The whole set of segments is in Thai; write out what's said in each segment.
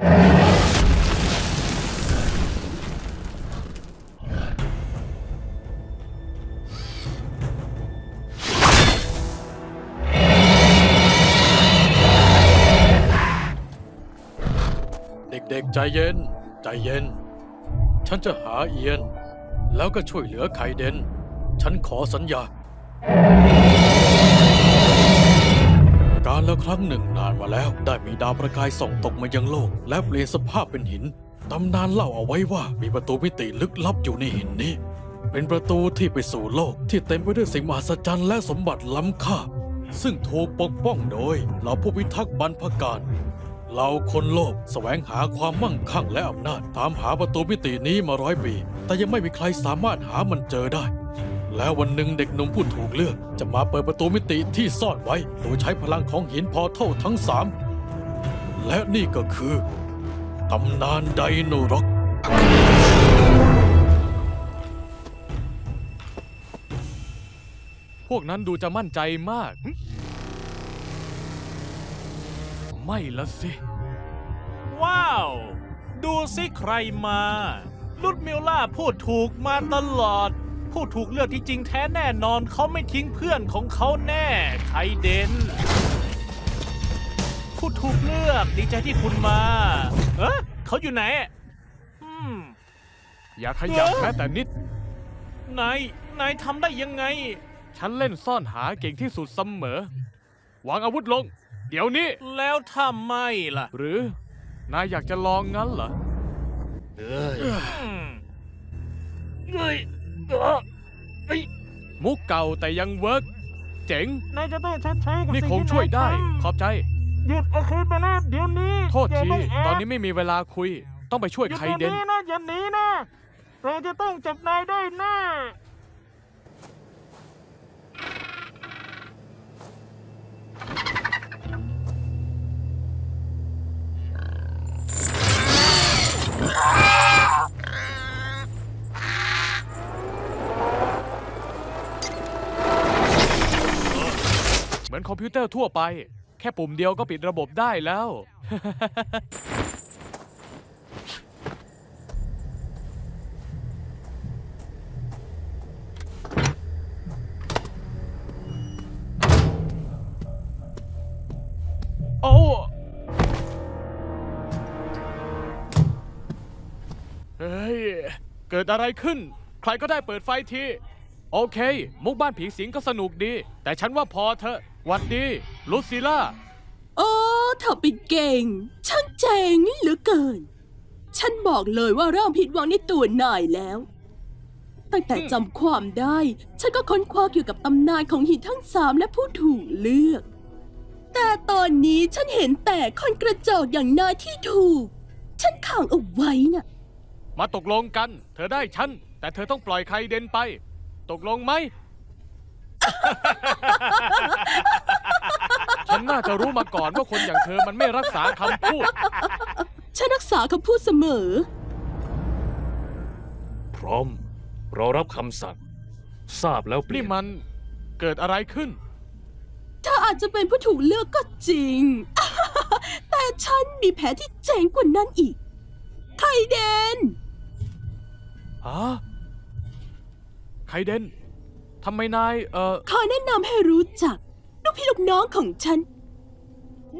เด็กๆ ใจเย็น ใจเย็น ฉันจะหาเอียน แล้วก็ช่วยเหลือไคเดน ฉันขอสัญญา การละครั้งหนึ่งนานมาแล้ว ได้มีดาวประกายส่องตกมายังโลก และเปลี่ยนสภาพเป็นหิน ตำนานเล่าเอาไว้ว่ามีประตูมิติลึกลับอยู่ในหินนี้ เป็นประตูที่ไปสู่โลกที่เต็มไปด้วยสิ่งมหัศจรรย์และสมบัติล้ำค่า ซึ่งถูกปกป้องโดยเหล่าผู้พิทักษ์บรรพการเราคนโลภแสวงหาความมั่งคั่งและอำนาจตามหาประตูมิตินี้มาร้อยปี แต่ยังไม่มีใครสามารถหามันเจอได้ แล้ววันหนึ่งเด็กหนุ่มผู้ถูกเลือก จะมาเปิดประตูมิติที่ซ่อนไว้ โดยใช้พลังของหินพอเท่าทั้งสามและนี่ก็คือตำนานไดโนร็อกพวกนั้นดูจะมั่นใจมาก ไม่ละสิ ว้าว ดูสิใครมา ลุดมิลล่าพูดถูกมาตลอด ผู้ถูกเลือกที่จริงแท้แน่นอนเขาไม่ทิ้งเพื่อนของเขาแน่ไคเดนผู้ถูกเลือกดีใจที่คุณมา เอ๊ะเขาอยู่ไหนอืมอย่าขยับเอ้อแม้แต่นิด นาย นายทำได้ยังไง ฉันเล่นซ่อนหาเก่งที่สุดเสมอ วางอาวุธลง เดี๋ยวนี้ แล้วถ้าไม่ล่ะ หรือ นายอยากจะลองงั้นเหรออืม มุกเก่าแต่ยังเวิร์กเจ๋ง นายจะต้องชดใช้กับนี่สิ่คงที่ช่วยได้นายทำขอบใจ หยุดเอาคืนไปนะเดี๋ยวนี้โทษอย่าทีได้แบตอนนี้ไม่มีเวลาคุย ต้องไปช่วยหยุดใครเดี๋ยวเด่นนี้นะอย่าหนีนะ เราจะต้องจับนายได้แน่ พิวเตอร์ทั่วไป แค่ปุ่มเดียวก็ปิดระบบได้แล้ว โอ้เฮ้ย เกิดอะไรขึ้น ใครก็ได้เปิดไฟที โอเค มุกบ้านผีสิงก็สนุกดี แต่ฉันว่าพอเถอะ หวัดดีลูซิล่า โอ้เธอเป็นเก่ง ช่างเจ๋งเหลือเกิน ฉันบอกเลยว่าเริ่มผิดหวังในตัวนายแล้ว ตั้งแต่อืมจำความได้ ฉันก็ค้นคว้าเกี่ยวกับตำนานของหินทั้งสามและผู้ถูกเลือก แต่ตอนนี้ฉันเห็นแต่คนกระจอกอย่างนายที่ถูก ฉันขังเอาไว้น่ะ มาตกลงกัน เธอได้ฉัน แต่เธอต้องปล่อยใครเด่นไป ตกลงไหม ฉันน่าจะรู้มาก่อนว่าคนอย่างเธอมันไม่รักษาคำพูด ฉันรักษาคำพูดเสมอ พร้อม เรารับคำสั่ง ทราบแล้วเปลี่นี่ยนมันเกิดอะไรขึ้น เธออาจจะเป็นผู้ถูกเลือกก็จริง แต่ฉันมีแผนที่เจ๋งกว่านั้นอีกไข่เดน ฮะใครเด่นทำไมนาย เอ่อขอแนะนำให้รู้จัก ลูกพี่ลูกน้องของฉัน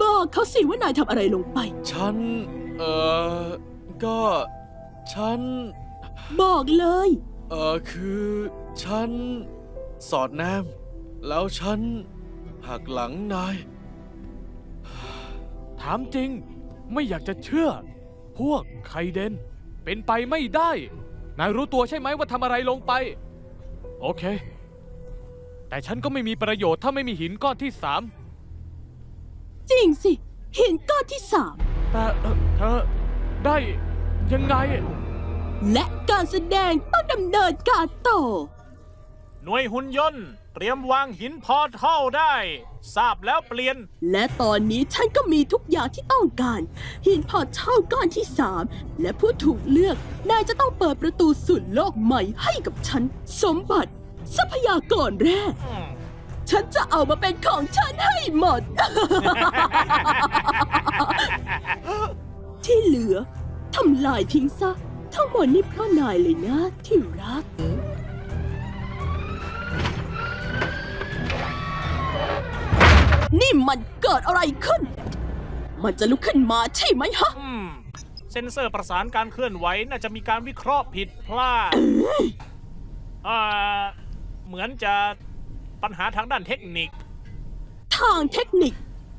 บอกเขาสิว่านายทำอะไรลงไป ฉัน เอ่อก็ ฉัน บอกเลย เอ่อคือ ฉัน สอดแนม แล้วฉัน หักหลังนาย ถามจริง ไม่อยากจะเชื่อ พวกใครเด่นเป็นไปไม่ได้ นายรู้ตัวใช่ไหมว่าทำอะไรลงไป โอเค แต่ฉันก็ไม่มีประโยชน์ถ้าไม่มีหินก้อนที่สามจริงสิเห็นก้อนที่สามแต่เอ่อเธอได้ยังไง และการแสดงต้องดำเนินการต่อ หน่วยหุ่นยนต์ เตรียมวางหินพอเท่าได้ ทราบแล้วเปลี่ยน และตอนนี้ฉันก็มีทุกอย่างที่ต้องการ หินพอเช่าก้อนที่สามและผู้ถูกเลือกนายจะต้องเปิดประตูสู่โลกใหม่ให้กับฉัน สมบัติ ทรัพยากรแร่อืมฉันจะเอามาเป็นของฉันให้หมดทที่เหลือทำลายทิ้งซะ ทั้งหมดนี่เพราะนายเลยนะที่รัก นี่มันเกิดอะไรขึ้น มันจะลุกขึ้นมาใช่ไหมฮะ อืมเซ็นเซอร์ประสานการเคลื่อนไหวน่าจะมีการวิเคราะห์ผิดพลาดอ่า เหมือนจะปัญหาทางด้านเทคนิค ทางเทคนิค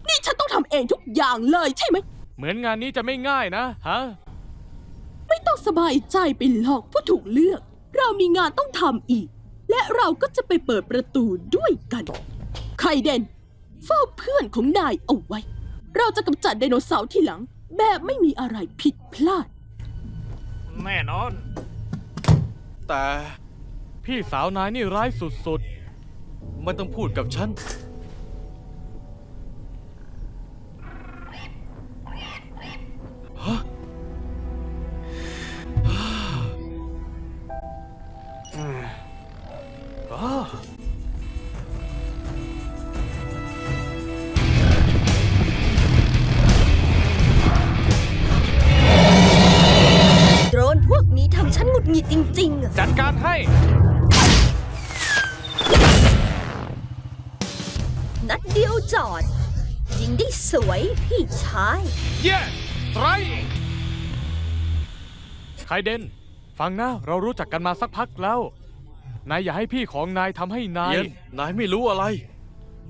นี่ฉันต้องทำเองทุกอย่างเลยใช่ไหม เหมือนงานนี้จะไม่ง่ายนะฮะ ไม่ต้องสบายใจไปหรอกผู้ถูกเลือก เรามีงานต้องทำอีก และเราก็จะไปเปิดประตูด้วยกัน ไคเดนเฝ้าเพื่อนของนายเอาไว้ เราจะกำจัดไดโนเสาร์ที่หลัง แบบไม่มีอะไรผิดพลาด แน่นอน แต่ พี่สาวนายนี่ร้ายสุดไม่ต้องพูดกับฉัน เดียวจอด ยิงได้สวยพี่ชายเย้ไรไคเดน ฟังนะ เรารู้จักกันมาสักพักแล้ว นายอย่าให้พี่ของนายทำให้นายเอียนนายไม่รู้อะไร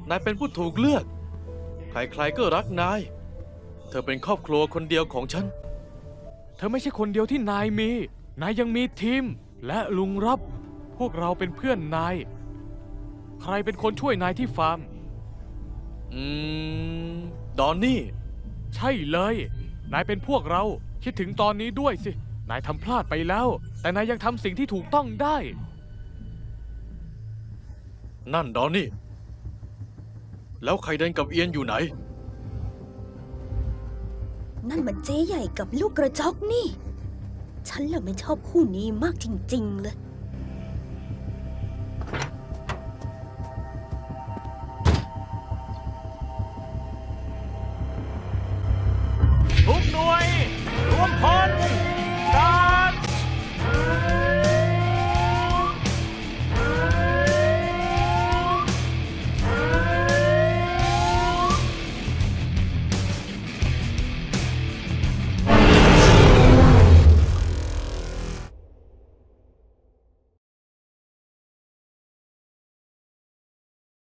นายเป็นผู้ถูกเลือก ใครๆก็รักนาย เธอเป็นครอบครัวคนเดียวของฉัน เธอไม่ใช่คนเดียวที่นายมี นายยังมีทีม และลุงรับ พวกเราเป็นเพื่อนนาย ใครเป็นคนช่วยนายที่ฟาร์ม อืม ดอนนี่ ใช่เลย นายเป็นพวกเราคิดถึงตอนนี้ด้วยสิ นายทำพลาดไปแล้ว แต่นายยังทำสิ่งที่ถูกต้องได้ นั่นดอนนี่ แล้วใครเดินกับเอียนอยู่ไหน นั่นมันเจ๊ใหญ่กับลูกกระจอกนี่ ฉันเลยไม่ชอบคู่นี้มากจริง ๆ เลย